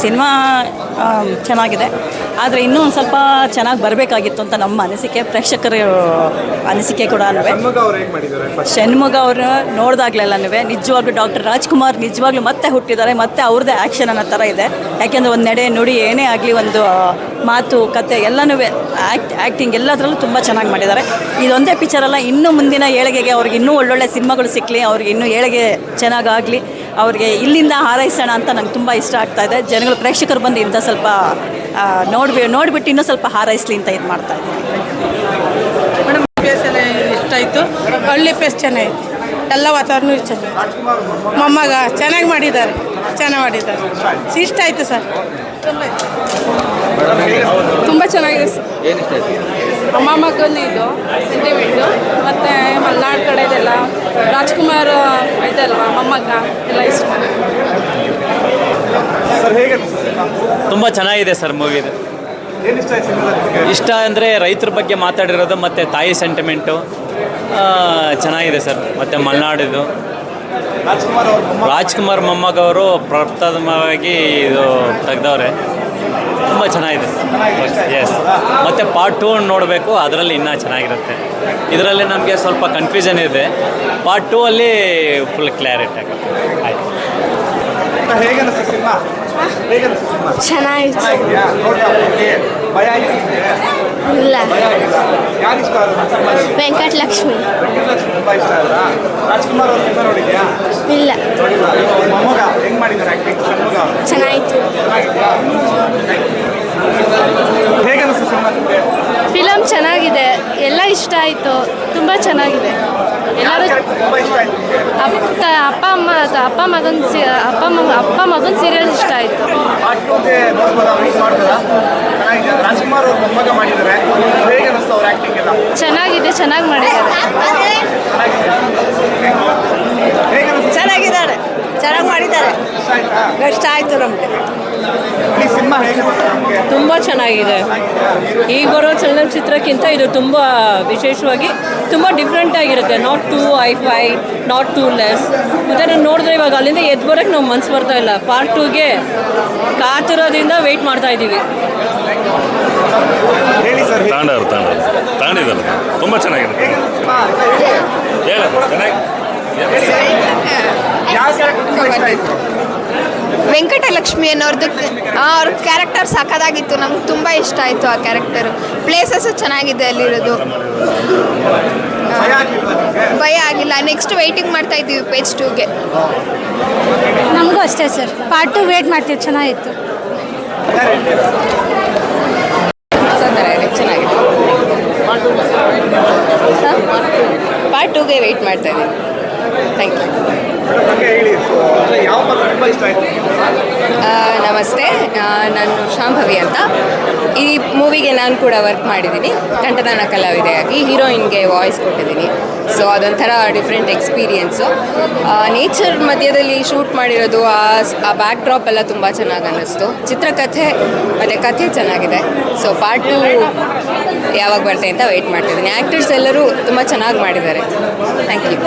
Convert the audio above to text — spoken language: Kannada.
ಸಿನಿಮಾ ಚೆನ್ನಾಗಿದೆ. ಆದರೆ ಇನ್ನೂ ಒಂದು ಸ್ವಲ್ಪ ಚೆನ್ನಾಗಿ ಬರಬೇಕಾಗಿತ್ತು ಅಂತ ನಮ್ಮ ಅನಿಸಿಕೆ ಪ್ರೇಕ್ಷಕರ ಅನಿಸಿಕೆ ಕೂಡ ಷಣ್ಮುಗ ಅವರು ನೋಡಿದಾಗ್ಲೆಲ್ಲನೂ ನಿಜವಾಗ್ಲೂ ಡಾಕ್ಟರ್ ರಾಜ್ಕುಮಾರ್ ನಿಜವಾಗ್ಲೂ ಮತ್ತೆ ಹುಟ್ಟಿದ್ದಾರೆ ಮತ್ತೆ ಅವ್ರದ್ದೇ ಆ್ಯಕ್ಷನ್ ಅನ್ನೋ ಥರ ಇದೆ. ಯಾಕೆಂದರೆ ಒಂದು ನಡೆ ನುಡಿ ಏನೇ ಆಗಲಿ ಒಂದು ಮಾತು ಕತೆ ಎಲ್ಲನೂ ಆ್ಯಕ್ಟ್ ಆ್ಯಕ್ಟಿಂಗ್ ಎಲ್ಲದರಲ್ಲೂ ತುಂಬ ಚೆನ್ನಾಗಿ ಮಾಡಿದ್ದಾರೆ. ಇದೊಂದೇ ಪಿಕ್ಚರಲ್ಲ ಇನ್ನೂ ಮುಂದಿನ ಏಳಿಗೆಗೆ ಅವ್ರಿಗೆ ಇನ್ನೂ ಒಳ್ಳೊಳ್ಳೆ ಸಿನಿಮಾಗಳು ಸಿಕ್ಕಲಿ ಅವ್ರಿಗೆ ಇನ್ನೂ ಏಳಿಗೆ ಚೆನ್ನಾಗಾಗಲಿ ಅವ್ರಿಗೆ ಇಲ್ಲಿಂದ ಹಾರೈಸೋಣ ಅಂತ ನಂಗೆ ತುಂಬ ಇಷ್ಟ ಆಗ್ತಾ ಇದೆ. ಜನಗಳು ಪ್ರೇಕ್ಷಕರು ಬಂದು ಇಂಥ ಸ್ವಲ್ಪ ನೋಡ್ಬಿ ನೋಡಿಬಿಟ್ಟು ಇನ್ನೂ ಸ್ವಲ್ಪ ಹಾರೈಸಲಿ ಅಂತ ಇದು ಮಾಡ್ತಾ ಇದ್ದೀನಿ. ಮೇಡಮ್ ಇಷ್ಟ ಆಯಿತು? ಹಳ್ಳಿ ಪ್ಲೇಸ್ ಚೆನ್ನಾಗಿತ್ತು ಎಲ್ಲ ವಾತಾವರಣ ಚೆನ್ನಾಗಿ ಮೊಮ್ಮಗ ಚೆನ್ನಾಗಿ ಮಾಡಿದ್ದಾರೆ. ಚೆನ್ನಾಗಿ ಮಾಡಿದ್ದಾರೆ. ಇಷ್ಟ ಆಯಿತು ಸರ್. ತುಂಬ ಚೆನ್ನಾಗಿದೆ ಸರ್. ಅಮ್ಮ ಮಗನ ಇದು ಸೆಂಟಿಮೆಂಟು ಮತ್ತು ಮಲ್ನಾಡು ರಾಜ್ಕುಮಾರ್ ಇದಲ್ವಾ ಮೊಮ್ಮಗ ಎಲ್ಲ ಇಷ್ಟ. ಸರ್ ಹೇಗೆ ಅನಿಸ್ತು ತುಂಬ ಚೆನ್ನಾಗಿದೆ ಸರ್ ಮೂವಿದು ಇಷ್ಟ ಅಂದರೆ ರೈತರ ಬಗ್ಗೆ ಮಾತಾಡಿರೋದು ಮತ್ತು ತಾಯಿ ಸೆಂಟಿಮೆಂಟು ಚೆನ್ನಾಗಿದೆ ಸರ್ ಮತ್ತು ಮಲೆನಾಡಿದು. ರಾಜ್ಕುಮಾರ್ ಮೊಮ್ಮಗವರು ಮೊಮ್ಮ ರಾಜ್ಕುಮಾರ್ ಮೊಮ್ಮಗ ಅವರು ಪ್ರಪ್ರಥಮವಾಗಿ ಇದು ತೆಗ್ದವ್ರೆ. ತುಂಬ ಚೆನ್ನಾಗಿದೆ. ಎಸ್ ಮತ್ತು ಪಾರ್ಟ್ ಟೂ ನೋಡಬೇಕು ಅದರಲ್ಲಿ ಇನ್ನೂ ಚೆನ್ನಾಗಿರುತ್ತೆ. ಇದರಲ್ಲಿ ನಮಗೆ ಸ್ವಲ್ಪ ಕನ್ಫ್ಯೂಷನ್ ಇದೆ. ಪಾರ್ಟ್ ಟೂ ಅಲ್ಲಿ ಫುಲ್ ಕ್ಲಾರಿಟಿ ಆಗುತ್ತೆ. ಆಯ್ತು. ಹೇಗೆ ಅನಿಸ್ತು ಸಿನಿಮಾ ಹೇಗೆ ಅನಿಸ್ತು ಸಿನಿಮಾ ಚೆನ್ನಾಗಿತ್ತು ಚೆನ್ನಾಗಿದೆಯಾ ನೋಡ್ತಾ ಹೋಗಿ ಭಯ ಆಗಿದೆಯಾ ಇಲ್ಲ ಭಯ ಆಗಿಲ್ಲ ಯಾರು ಇಷ್ಟ ಆದ್ರು ಸಿನಿಮಾದಲ್ಲಿ ವೆಂಕಟಲಕ್ಷ್ಮಿ ವೆಂಕಟಲಕ್ಷ್ಮಿ ತುಂಬ ಇಷ್ಟ ಆದ್ರಾ ರಾಜ್ಕುಮಾರ್ ಅವ್ರ ಸಿನಿಮಾ ನೋಡಿದ್ಯಾ ಇಲ್ಲ ನೋಡಿಲ್ಲ ಇವ್ರ ಮೊಮ್ಮಗ ಹೆಂಗ್ ಮಾಡಿದ್ದಾರೆ ಆಕ್ಟಿಂಗ್ ಷಣ್ಮುಗ ಅವ್ರು? ಚೆನ್ನಾಗಿತ್ತು ಚೆನ್ನಾಗಿದ್ಯಾ ಹೇಗೆ ಅನಿಸ್ತು ಸಿನಿಮಾ ನಿಮಗೆ ಫಿಲಮ್ ಚೆನ್ನಾಗಿದೆ. ಎಲ್ಲ ಇಷ್ಟ ಆಯಿತು. ತುಂಬ ಚೆನ್ನಾಗಿದೆ. ಎಲ್ಲರೂ ಅಪ್ಪ ಅಪ್ಪ ಅಮ್ಮ ಅಪ್ಪ ಮಗನ ಸಿ ಅಪ್ಪ ಮಗ ಅಪ್ಪ ಮಗನ ಸೀರಿಯಲ್ ಇಷ್ಟ ಆಯಿತು. ಚೆನ್ನಾಗಿದೆ. ರಾಜ್ಕುಮಾರ್ ಅವ್ರ ಮೊಮ್ಮಗ ಮಾಡಿದ್ದಾರೆ. ಹೇಗೆ ಅನಿಸ್ತು ಅವ್ರ ಆಕ್ಟಿಂಗ್ ಎಲ್ಲ? ಚೆನ್ನಾಗಿದೆ ಚೆನ್ನಾಗಿ ಮಾಡಿದ್ದಾರೆ. ಚೆನ್ನಾಗಿದ್ದಾರೆ. ಚೆನ್ನಾಗಿ ಮಾಡಿದ್ದಾರೆ. ಇಷ್ಟ ಆಯ್ತಾ? ಇಷ್ಟ ಆಯಿತು ನಮಗೆ. ತುಂಬ ಚೆನ್ನಾಗಿದೆ. ಈಗ ಬರೋ ಚಲನಚಿತ್ರಕ್ಕಿಂತ ಇದು ತುಂಬ ವಿಶೇಷವಾಗಿ ತುಂಬ ಡಿಫ್ರೆಂಟ್ ಆಗಿರುತ್ತೆ. Not too hifi not too less ಮತ್ತು ನಾನು ನೋಡಿದ್ರೆ ಇವಾಗ ಅಲ್ಲಿಂದ ಎದ್ದು ಬರೋಕ್ಕೆ ನಾವು ಮನ್ಸು ಬರ್ತಾ ಇಲ್ಲ. ಪಾರ್ಟ್ ಟೂಗೆ ಕಾತಿರೋದ್ರಿಂದ ವೆಯ್ಟ್ ಮಾಡ್ತಾ ಇದ್ದೀವಿ. ಹೇಳಿ ಸರ್ ಹೇಗೆ ತಾಂಡವ್ರು ತಾಂಡವ್ರು. ತಾಂಡಿದ್ದಾರೆ ತುಂಬ ಚೆನ್ನಾಗಿದೆ ಸಿನಿಮಾ ಹೇಳ ಚೆನ್ನಾಗಿ ಯಾವ ಕ್ಯಾರೆಕ್ಟರ್ ತುಂಬ ಇಷ್ಟ ಆಯ್ತು ವೆಂಕಟಲಕ್ಷ್ಮಿ ಅನ್ನೋರ್ದು ಅವ್ರ ಕ್ಯಾರೆಕ್ಟರ್ ಸಾಕದಾಗಿತ್ತು. ನಮ್ಗೆ ತುಂಬ ಇಷ್ಟ ಆಯಿತು ಆ ಕ್ಯಾರೆಕ್ಟರು ಪ್ಲೇಸಸ್ಸು ಚೆನ್ನಾಗಿದೆ ಅಲ್ಲಿರೋದು. ಭಯ ಆಗಿಲ್ಲ. ನೆಕ್ಸ್ಟ್ ವೆಯ್ಟಿಂಗ್ ಮಾಡ್ತಾ ಇದ್ದೀವಿ ಪೇಜ್ ಟೂಗೆ ನಮಗೂ ಅಷ್ಟೇ ಸರ್. ಪಾರ್ಟ್ ಟು ವೇಟ್ ಮಾಡ್ತೀವಿ. ಚೆನ್ನಾಗಿತ್ತು. ಚೆನ್ನಾಗಿತ್ತು ಪಾರ್ಟ್ ಟೂಗೆ ವೆಯ್ಟ್ ಮಾಡ್ತಾ ಇದ್ದೀವಿ. ಥ್ಯಾಂಕ್ ಯು ನಮಸ್ತೆ. ನಾನು ಶಾಂಭವಿ ಅಂತ. ಈ ಮೂವಿಗೆ ನಾನು ಕೂಡ ವರ್ಕ್ ಮಾಡಿದ್ದೀನಿ. ಕಂಠದಾನ ಕಲಾವಿದೆಯಾಗಿ, ಹೀರೋಯಿನ್ಗೆ ವಾಯ್ಸ್ ಕೊಟ್ಟಿದ್ದೀನಿ. ಸೊ ಅದೊಂಥರ ಡಿಫ್ರೆಂಟ್ ಎಕ್ಸ್ಪೀರಿಯೆನ್ಸು ನೇಚರ್ ಮಧ್ಯದಲ್ಲಿ ಶೂಟ್ ಮಾಡಿರೋದು, ಆ ಆ ಬ್ಯಾಕ್ ಡ್ರಾಪ್ ಎಲ್ಲ ತುಂಬ ಚೆನ್ನಾಗಿ ಅನ್ನಿಸ್ತು. ಚಿತ್ರಕಥೆ, ಮತ್ತು ಕಥೆ ಚೆನ್ನಾಗಿದೆ. ಸೊ ಪಾರ್ಟ್ ಟು ಯಾವಾಗ ಬರುತ್ತೆ ಅಂತ ವೆಯ್ಟ್ ಮಾಡ್ತಿದ್ದೀನಿ. ಆ್ಯಕ್ಟರ್ಸ್ ಎಲ್ಲರೂ ತುಂಬ ಚೆನ್ನಾಗಿ ಮಾಡಿದ್ದಾರೆ. Thank you